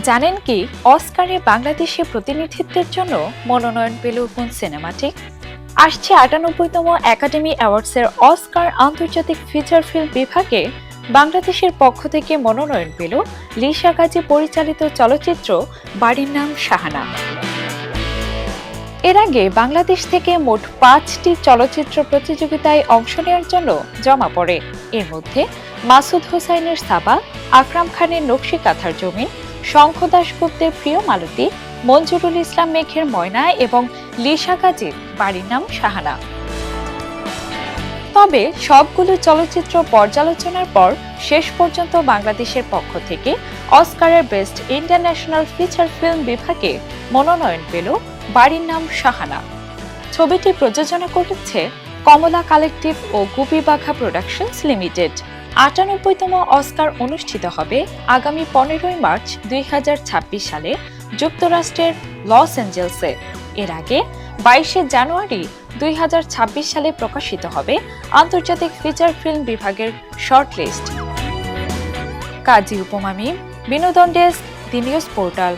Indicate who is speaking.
Speaker 1: জানেন কি, অস্কারে বাংলাদেশে প্রতিনিধিত্বের জন্য মনোনয়ন পেল কোন সিনেমাটি আসছে আটানব্বইতম একাডেমি অ্যাওয়ার্ডসের অস্কার আন্তর্জাতিক ফিচার ফিল্ম বিভাগে বাংলাদেশের পক্ষ থেকে মনোনয়ন পেল লিসা গাজী পরিচালিত চলচ্চিত্র বাড়ির নাম শাহানা। এর আগে বাংলাদেশ থেকে মোট পাঁচটি চলচ্চিত্র প্রতিযোগিতায় অংশ নেওয়ার জন্য জমা পড়ে। এর মধ্যে মাসুদ হোসাইনের সাবা, আকরাম খানের নকশি কাঁথার জমিন শঙ্খ দাশগুপ্তের প্রিয় মালতী, মঞ্জুরুল ইসলাম মেঘের ময়না এবং লিসা গাজীর বাড়ির নাম শাহানা। তবে সবগুলো চলচ্চিত্র পর্যালোচনার পর শেষ পর্যন্ত বাংলাদেশের পক্ষ থেকে অস্কারের বেস্ট ইন্টারন্যাশনাল ফিচার ফিল্ম বিভাগে মনোনয়ন পেল বাড়ির নাম শাহানা। ছবিটি প্রযোজনা করেছে কমলা কালেকটিভ ও গুপি বাঘা প্রোডাকশনস লিমিটেড। আটানব্বইতম অস্কার অনুষ্ঠিত হবে আগামী পনেরোই মার্চ দুই হাজার ছাব্বিশ সালে যুক্তরাষ্ট্রের লস অ্যাঞ্জেলসে। এর আগে বাইশে জানুয়ারি দুই হাজার ছাব্বিশ সালে প্রকাশিত হবে আন্তর্জাতিক ফিচার ফিল্ম বিভাগের শর্টলিস্ট। কাজী উপমামি বিনোদন ডেস্ক, দি নিউজ পোর্টাল।